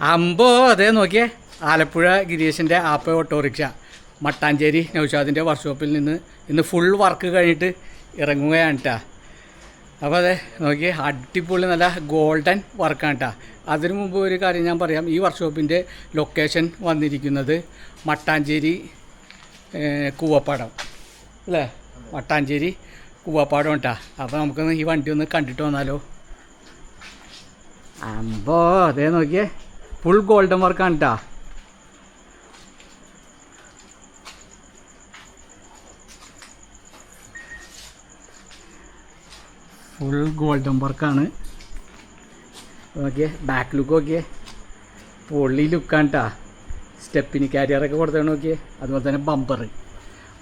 അമ്പോ അതേ നോക്കിയേ. ആലപ്പുഴ ഗിരീഷിന്റെ ആപ്പ ഓട്ടോറിക്ഷ. മട്ടാഞ്ചേരി നൗഷാദിന്റെ വർക്ക്ഷോപ്പിൽ നിന്ന് ഇന്ന് ഫുൾ വർക്ക് കഴിഞ്ഞിട്ട് ഇറങ്ങുകയാണ് കേട്ടോ അപ്പോൾ അതെ നോക്കിയേ അടിപൊളി നല്ല ഗോൾഡൻ വർക്കാണ് കേട്ടോ അതിനു മുമ്പ് ഒരു കാര്യം ഞാൻ പറയാം. ഈ വർക്ക്ഷോപ്പിന്റെ ലൊക്കേഷൻ വന്നിരിക്കുന്നത് മട്ടാഞ്ചേരി കൂവപ്പാടം. അല്ലേ? മട്ടാഞ്ചേരി കൂവപ്പാടം കേട്ടോ അപ്പോൾ നമുക്കൊന്ന് ഈ വണ്ടി ഒന്ന് കണ്ടിട്ട് വന്നാലോ. അമ്പോ അതേ നോക്കിയേ. ഫുൾ ഗോൾഡൻ വർക്കാണ് കേട്ടോ ഫുൾ ഗോൾഡൻ വർക്കാണ് ഓക്കെ ബാക്ക് ലുക്ക് നോക്കിയേ. പൊള്ളി ലുക്കാണ് കേട്ടോ സ്റ്റെപ്പിന് കാരിയറൊക്കെ കൊടുത്തത് നോക്കിയേ. അതുപോലെ തന്നെ ബമ്പർ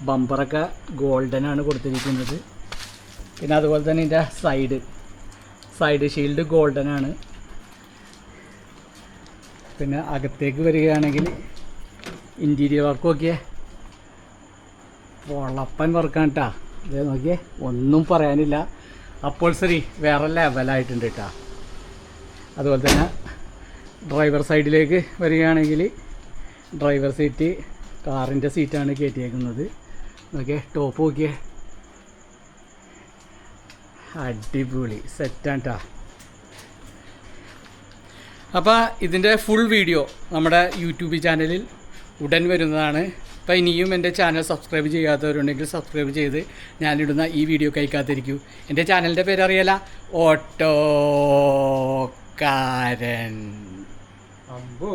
ബമ്പറൊക്കെ ഗോൾഡൻ ആണ് കൊടുത്തിരിക്കുന്നത്. പിന്നെ അതുപോലെ തന്നെ ഇതിന്റെ സൈഡ് സൈഡ് ഷീൽഡ് ഗോൾഡൻ ആണ്. പിന്നെ അകത്തേക്ക് വരികയാണെങ്കിൽ ഇന്റീരിയർ വർക്ക് നോക്കിയേ. പൊളപ്പൻ വർക്കാണ് കേട്ടാ ഇതേ നോക്കിയേ ഒന്നും പറയാനില്ല. അപ്പോൾ ശരി വേറെ ലെവലായിട്ടുണ്ട് കേട്ടാ അതുപോലെ തന്നെ ഡ്രൈവർ സൈഡിലേക്ക് വരികയാണെങ്കിൽ ഡ്രൈവർ സീറ്റ് കാറിന്റെ സീറ്റാണ് കയറ്റിയേക്കുന്നത് നോക്കിയേ ടോപ്പ് നോക്കിയേ. അടിപൊളി സെറ്റാണ് കേട്ടാ അപ്പോൾ ഇതിന്റെ ഫുൾ വീഡിയോ നമ്മുടെ യൂട്യൂബ് ചാനലിൽ ഉടൻ വരുന്നതാണ്. അപ്പോൾ ഇനിയും എന്റെ ചാനൽ സബ്സ്ക്രൈബ് ചെയ്യാത്തവരുണ്ടെങ്കിൽ സബ്സ്ക്രൈബ് ചെയ്ത് ഞാനിടുന്ന ഈ വീഡിയോ കഴിക്കാത്തിരിക്കൂ എന്റെ ചാനലിന്റെ പേര് ഓട്ടോ ഓട്ടോക്കാരൻ. അമ്പോ.